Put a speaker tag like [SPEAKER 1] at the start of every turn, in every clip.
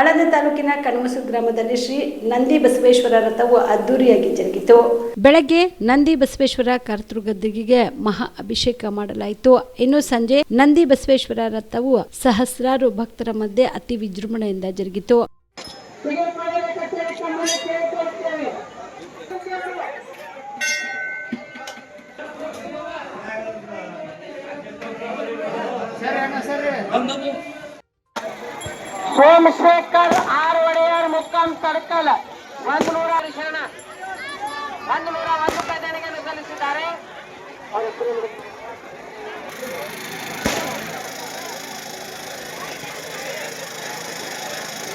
[SPEAKER 1] ಆಳಂದ ತಾಲೂಕಿನ ಕಣಮಸು ಗ್ರಾಮದಲ್ಲಿ ಶ್ರೀ ನಂದಿ ಬಸವೇಶ್ವರ ರಥವು ಅದ್ದೂರಿಯಾಗಿ ಜರುಗಿತು. ಬೆಳಗ್ಗೆ ನಂದಿ ಬಸವೇಶ್ವರ ಕರ್ತೃಗದ್ದಿಗೆ ಮಹಾ ಅಭಿಷೇಕ ಮಾಡಲಾಯಿತು. ಇನ್ನು ಸಂಜೆ ನಂದಿ ಬಸವೇಶ್ವರ ರಥವು ಸಹಸ್ರಾರು ಭಕ್ತರ ಮಧ್ಯೆ ಅತಿ ವಿಜೃಂಭಣೆಯಿಂದ ಜರುಗಿತು.
[SPEAKER 2] ಸೋಮಶೇಖರ್ ಆರ್ ಒಡೆಯರ್ ಮುಕ್ಕಾಂ ತಡ್ಕಲ್ ಒಂದು ನೂರ ಶರಣ. ಒಂದು ನೂರ ಒಂದು ಪ್ರಧಾನಿಗಳನ್ನು ಸಲ್ಲಿಸಿದ್ದಾರೆ?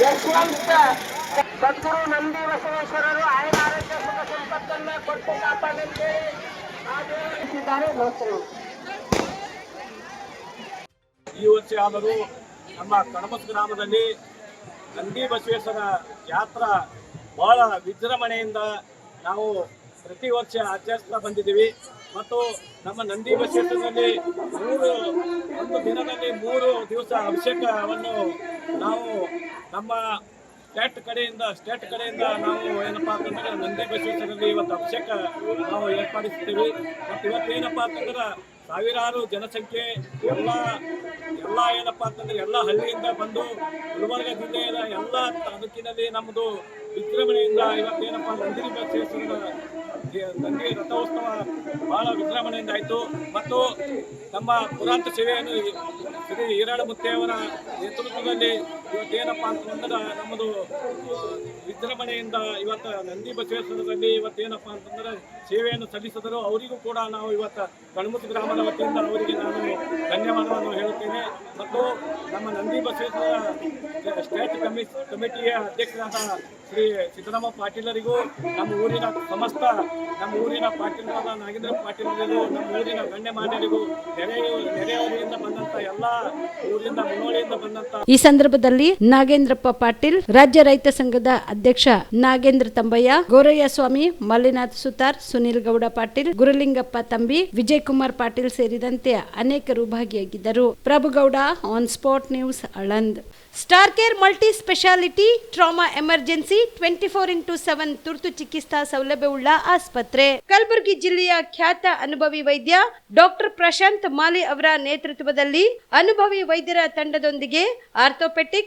[SPEAKER 2] ಯಶವಂತ ಸದ್ಗುರು ನಂದಿ ಬಸವೇಶ್ವರರು ಆಯುರ ಆರೋಗ್ಯ ಸುಖ ಸಂಪತ್ತನ್ನ ಕೊಟ್ಟು ಕಾಪಾಡಲಿಕ್ಕೆ ಆದೇಶಿಸಿದ್ದಾರೆ
[SPEAKER 3] ಈ ವರ್ಷ ಆದರೂ ನಮ್ಮ ಕಣಮಸ್ ಗ್ರಾಮದಲ್ಲಿ ನಂದಿ ಬಸವೇಶ್ವರ ಜಾತ್ರಾ ಬಹಳ ವಿಜೃಂಭಣೆಯಿಂದ ನಾವು ಪ್ರತಿ ವರ್ಷ ಆಚರಿಸ್ತಾ ಬಂದಿದ್ದೀವಿ. ಮತ್ತು ನಮ್ಮ ನಂದಿ ಬಸವೇಶ್ವರದಲ್ಲಿ ಮೂರು, ಒಂದು ದಿನದಲ್ಲಿ ಮೂರು ದಿವಸ ಅಭಿಷೇಕವನ್ನು ನಾವು ನಮ್ಮ ಸ್ಟೇಟ್ ಕಡೆಯಿಂದ ಸ್ಟೇಟ್ ಕಡೆಯಿಂದ ನಾವು ಏನಪ್ಪಾ ಅಂತಂದ್ರೆ ನಂದಿ ಬಸವೇಶ್ವರಲ್ಲಿ ಇವತ್ತು ಅಭಿಷೇಕ ನಾವು ಏರ್ಪಡಿಸ್ತೀವಿ ಮತ್ತು ಇವತ್ತು ಏನಪ್ಪಾ ಅಂತಂದ್ರೆ ಸಾವಿರಾರು ಜನಸಂಖ್ಯೆ, ಎಲ್ಲ ಎಲ್ಲ ಏನಪ್ಪಾ ಅಂತಂದ್ರೆ ಎಲ್ಲ ಹಳ್ಳಿಯಿಂದ ಬಂದು ಗುಲ್ಬರ್ಗ ಜಿಲ್ಲೆಯ ಎಲ್ಲ ತಾಲೂಕಿನಲ್ಲಿ ನಮ್ಮದು ವಿಜೃಂಭಣೆಯಿಂದ ಇವತ್ತೇನಪ್ಪ ನಂದಿನಿ ಬಸವೇಶ್ವರನ ದೇ- ನಂದಿ ರಥೋತ್ಸವ ಬಹಳ ವಿಜೃಂಭಣೆಯಿಂದ ಆಯಿತು. ಮತ್ತು ನಮ್ಮ ಪುರಾಂತ ಸೇವೆಯನ್ನು ಶ್ರೀ ಈರಾಳ ಮುತ್ತೆಯವರ ನೇತೃತ್ವದಲ್ಲಿ ಇವತ್ತೇನಪ್ಪ ಅಂತಂದ್ರೆ ನಮ್ಮದು ವಿಜೃಂಭಣೆಯಿಂದ ಇವತ್ತು ನಂದಿ ಬಸವೇಶ್ವರದಲ್ಲಿ ಇವತ್ತೇನಪ್ಪ ಅಂತಂದ್ರೆ ಸೇವೆಯನ್ನು ಸಲ್ಲಿಸಿದರು ಅವರಿಗೂ ಕೂಡ ನಾವು ಇವತ್ತು ಕಣ್ಮುತಿ ಗ್ರಾಮದ ವತಿಯಿಂದ ಅವರಿಗೆ ನಾನು ಧನ್ಯವಾದವನ್ನು ಹೇಳುತ್ತೇನೆ. ಮತ್ತು ನಮ್ಮ ನಂದಿ ಬಸವೇಶ್ವರ ಸ್ಟೇಟ್ ಕಮಿ ಕಮಿಟಿಯ ಅಧ್ಯಕ್ಷರಾದ ಶ್ರೀ ಸಿದ್ದರಾಮ ಪಾಟೀಲರಿಗೂ ನಮ್ಮ ಊರಿನ ಸಮಸ್ತ, ನಮ್ಮ ಊರಿನ ಪಾಟೀಲರಾದ ನಾಗೇಂದ್ರ ಪಾಟೀಲರಿಗೂ, ನಮ್ಮ ಊರಿನ ಗಣ್ಯಮಾನ್ಯರಿಗೂ ನೆರೆಯ ನೆರೆಯವರಿಂದ ಬಂದಂತ ಎಲ್ಲ ಊರಿಂದ, ಮುನ್ನೋಳಿಯಿಂದ ಬಂದಂತ
[SPEAKER 1] ಈ ಸಂದರ್ಭದಲ್ಲಿ ನಾಗೇಂದ್ರಪ್ಪ ಪಾಟೀಲ್, ರಾಜ್ಯ ರೈತ ಸಂಘದ ಅಧ್ಯಕ್ಷ ನಾಗೇಂದ್ರ ತಂಬಯ್ಯ, ಗೌರಯ್ಯ ಸ್ವಾಮಿ, ಮಲ್ಲಿನಾಥ್ ಸುತಾರ್, ಸುನಿಲ್ ಗೌಡ ಪಾಟೀಲ್, ಗುರುಲಿಂಗಪ್ಪ ತಂಬಿ ವಿಜಯ್ ಕುಮಾರ್ ಪಾಟೀಲ್ ಸೇರಿದಂತೆ ಅನೇಕರು ಭಾಗಿಯಾಗಿದ್ದರು. Prabhugouda on spot news Aland. Star care multi speciality trauma emergency twenty four into seven ತುರ್ತು ಚಿಕಿತ್ಸಾ ಸೌಲಭ್ಯವುಳ್ಳ ಆಸ್ಪತ್ರೆ. ಕಲಬುರಗಿ ಜಿಲ್ಲೆಯ ಖ್ಯಾತ ಅನುಭವಿ ವೈದ್ಯ, ಡಾಕ್ಟರ್ ಪ್ರಶಾಂತ್ ಮಾಲಿ ಅವರ ನೇತೃತ್ವದಲ್ಲಿ ಅನುಭವಿ ವೈದ್ಯರ ತಂಡದೊಂದಿಗೆ orthopaedic